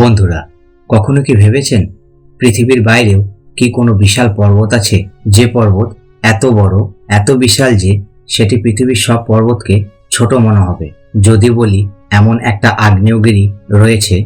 বন্ধুরা, কখনো কি ভেবেছেন পৃথিবীর বাইরেও কি কোনো বিশাল পর্বত আছে? যে পর্বত এত বড়, এত বিশাল যে সেটি পৃথিবীর সব পর্বতকে ছোট মনে হবে। যদি বলি, এমন একটা আগ্নেয়গিরি রয়েছে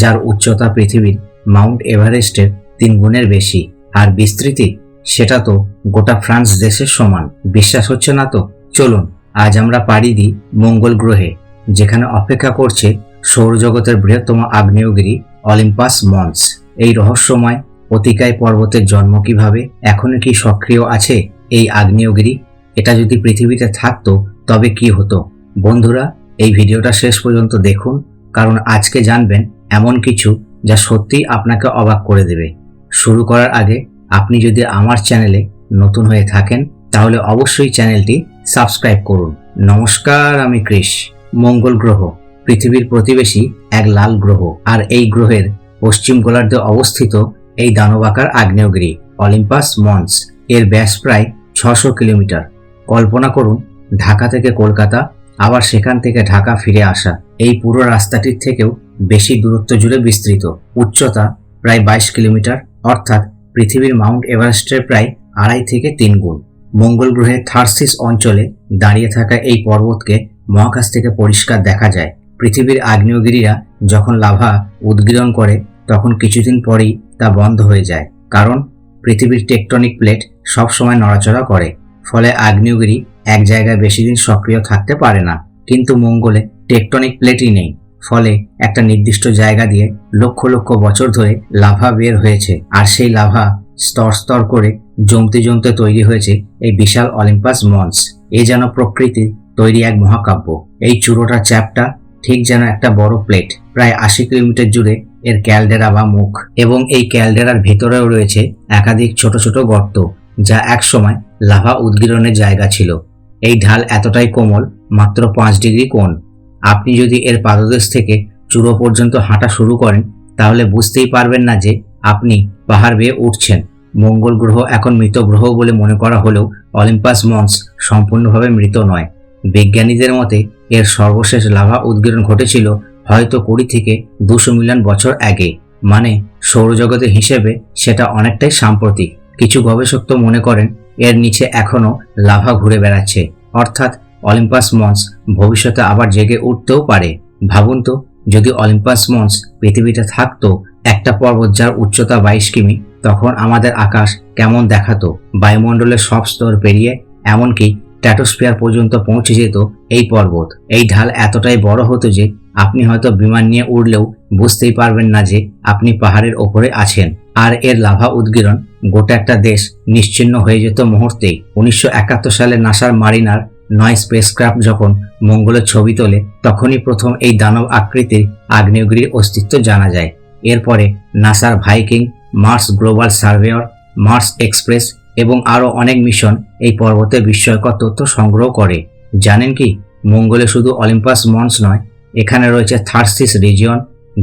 যার উচ্চতা পৃথিবীর মাউন্ট এভারেস্টের তিন গুণের বেশি। আর বিস্তৃতি, সেটা তো গোটা ফ্রান্স দেশের সমান। বিশ্বাস হচ্ছে না তো? চলুন, আজ আমরা পাড়ি দিই মঙ্গল গ্রহে, যেখানে অপেক্ষা করছে সৌরজগতের বৃহত্তম আগ্নেয়গিরি অলিম্পাস মন্স। এই রহস্যময় অতিকায় পর্বতের জন্ম কীভাবে, এখনও কি সক্রিয় আছে এই আগ্নেয়গিরি? এটা যদি পৃথিবীতে থাকতো, তবে কি হতো? বন্ধুরা, এই ভিডিওটা শেষ পর্যন্ত দেখুন, কারণ আজকে জানবেন এমন কিছু যা সত্যিই আপনাকে অবাক করে দেবে। শুরু করার আগে, আপনি যদি আমার চ্যানেলে নতুন হয়ে থাকেন, তাহলে অবশ্যই চ্যানেলটি সাবস্ক্রাইব করুন। নমস্কার, আমি কৃষ মঙ্গল গ্রহ। পৃথিবীর প্রতিবেশী এক লাল গ্রহ, আর এই গ্রহের পশ্চিম গোলার্ধে অবস্থিত এই দানবাকার আগ্নেয়গিরি, অলিম্পাস মন্স। এর ব্যাস প্রায় ছশো কিলোমিটার। কল্পনা করুন, ঢাকা থেকে কলকাতা, আবার সেখান থেকে ঢাকা ফিরে আসা। এই পুরো রাস্তাটির থেকেও বেশি দূরত্ব জুড়ে বিস্তৃত। উচ্চতা প্রায় বাইশ কিলোমিটার, অর্থাৎ পৃথিবীর মাউন্ট এভারেস্টের প্রায় আড়াই থেকে তিন গুণ। মঙ্গল গ্রহের থার্সিস অঞ্চলে দাঁড়িয়ে থাকা এই পর্বতকে মহাকাশ থেকে পরিষ্কার দেখা যায়। পৃথিবীর আগ্নেয়গিরিরা যখন লাভা উদ্গীরণ করে, তখন কিছুদিন পরেই তা বন্ধ হয়ে যায়। কারণ, পৃথিবীর টেকটনিক প্লেট সব সময় নড়াচড়া করে, ফলে আগ্নেয়গিরি এক জায়গায় বেশি দিন সক্রিয় থাকতে পারে না। কিন্তু মঙ্গলে টেকটনিক প্লেটই নেই, ফলে একটা নির্দিষ্ট জায়গা দিয়ে লক্ষ লক্ষ বছর ধরে লাভা বের হয়েছে। আর সেই লাভা স্তর স্তর করে জমতে জমতে তৈরি হয়েছে এই বিশাল অলিম্পাস মঞ্চ। এ যেন প্রকৃতির তৈরি এক মহাকাব্য। এই চূড়োটা চ্যাপটা ঠিক যেন একটা বড় প্লেট, প্রায় আশি কিলোমিটার জুড়ে এর ক্যালডেরা বা মুখ। এবং এই ক্যালডেরার ভেতরেও রয়েছে একাধিক ছোট ছোট গর্ত, যা একসময় লাভা উদ্গীরণের জায়গা ছিল। এই ঢাল এতটাই কোমল, মাত্র পাঁচ ডিগ্রি কোণ। আপনি যদি এর পাদদেশ থেকে চূড়ো পর্যন্ত হাঁটা শুরু করেন, তাহলে বুঝতেই পারবেন না যে আপনি পাহাড় বেয়ে উঠছেন। মঙ্গল গ্রহ এখন মৃত গ্রহ বলে মনে করা হলেও অলিম্পাস মন্স সম্পূর্ণভাবে মৃত নয়। বিজ্ঞানীদের মতে, এর সর্বশেষ লাভা উদ্গীরণ ঘটেছিল হয়তো কুড়ি থেকে দুশো মিলিয়ন বছর আগে। মানে সৌরজগতের হিসেবে সেটা অনেকটাই সাম্প্রতিক। কিছু গবেষক তো মনে করেন, এর নিচে এখনও লাভা ঘুরে বেড়াচ্ছে। অর্থাৎ, অলিম্পাস মন্স ভবিষ্যতে আবার জেগে উঠতেও পারে। ভাবুন তো, যদি অলিম্পাস মন্স পৃথিবীতে থাকতো একটা পর্বত যার উচ্চতা বাইশ কিমি, তখন আমাদের আকাশ কেমন দেখাতো? বায়ুমণ্ডলের সব স্তর পেরিয়ে, এমনকি ট্যাটোস্ফিয়ার পর্যন্ত পৌঁছে যেত এই পর্বত। এই ঢাল এতটাই বড় হতো যে, আপনি হয়তো বিমান নিয়ে উড়লেও বুঝতেই পারবেন না যে, আপনি পাহাড়ের ওপরে আছেন। আর এর লাভা উদ্গীরণ গোটা একটা দেশ নিশ্চিন্ন হয়ে যেত মুহূর্তেই। উনিশশো সালে নাসার মারিনার নয় স্পেসক্রাফট যখন মঙ্গলের ছবি তোলে, তখনই প্রথম এই দানব আকৃতির আগ্নেয়গিরির অস্তিত্ব জানা যায়। এরপরে নাসার Viking, Mars Global Surveyor, Mars Express এবং আরও অনেক মিশন এই পর্বতের বিস্ময়কর তথ্য সংগ্রহ করে। জানেন কি? মঙ্গলে শুধু অলিম্পাস মন্স নয়, এখানে রয়েছে থার্সিস রিজিয়ন,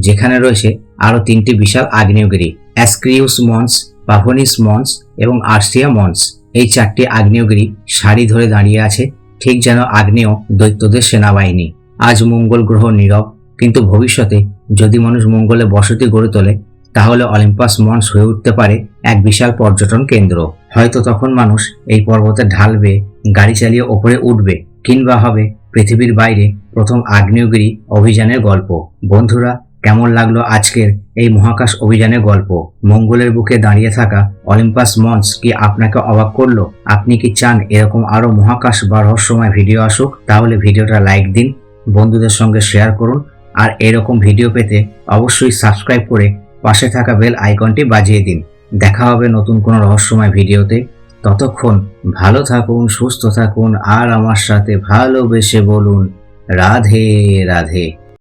যেখানে রয়েছে আরও তিনটি বিশাল আগ্নেয়গিরি, অ্যাসক্রিউস মন্স পাভনিস মন্স এবং আর্সিয়া মন্স এই চারটি আগ্নেয়গিরি সারি ধরে দাঁড়িয়ে আছে, ঠিক যেন আগ্নেয় দৈত্যদের সেনাবাহিনী। আজ মঙ্গল গ্রহ নীরব, কিন্তু ভবিষ্যতে যদি মানুষ মঙ্গলে বসতি গড়ে তোলে, তাহলে অলিম্পাস মন্স হয়ে উঠতে পারে এক বিশাল পর্যটন কেন্দ্র। হয়তো তখন মানুষ এই পর্বতে ঢালবে, গাড়ি চালিয়ে ওপরে উঠবে, কিংবা হবে পৃথিবীর বাইরে প্রথম আগ্নেয়গিরি অভিযানের গল্প। বন্ধুরা, কেমন লাগল আজকের এই মহাকাশ অভিযানের গল্প? মঙ্গলের বুকে দাঁড়িয়ে থাকা অলিম্পাস মঞ্চ কি আপনাকে অবাক করল? আপনি কি চান এরকম আরও মহাকাশ বা রহস্যময় ভিডিও আসুক? তাহলে ভিডিওটা লাইক দিন, বন্ধুদের সঙ্গে শেয়ার করুন, আর এরকম ভিডিও পেতে অবশ্যই সাবস্ক্রাইব করে পাশে থাকা বেল আইকনটি বাজিয়ে দিন। দেখা হবে নতুন কোনো রহস্যময় ভিডিওতে। ততক্ষণ ভালো থাকুন, সুস্থ থাকুন, আর আমার সাথে ভালোবেসে বলুন, রাধে রাধে।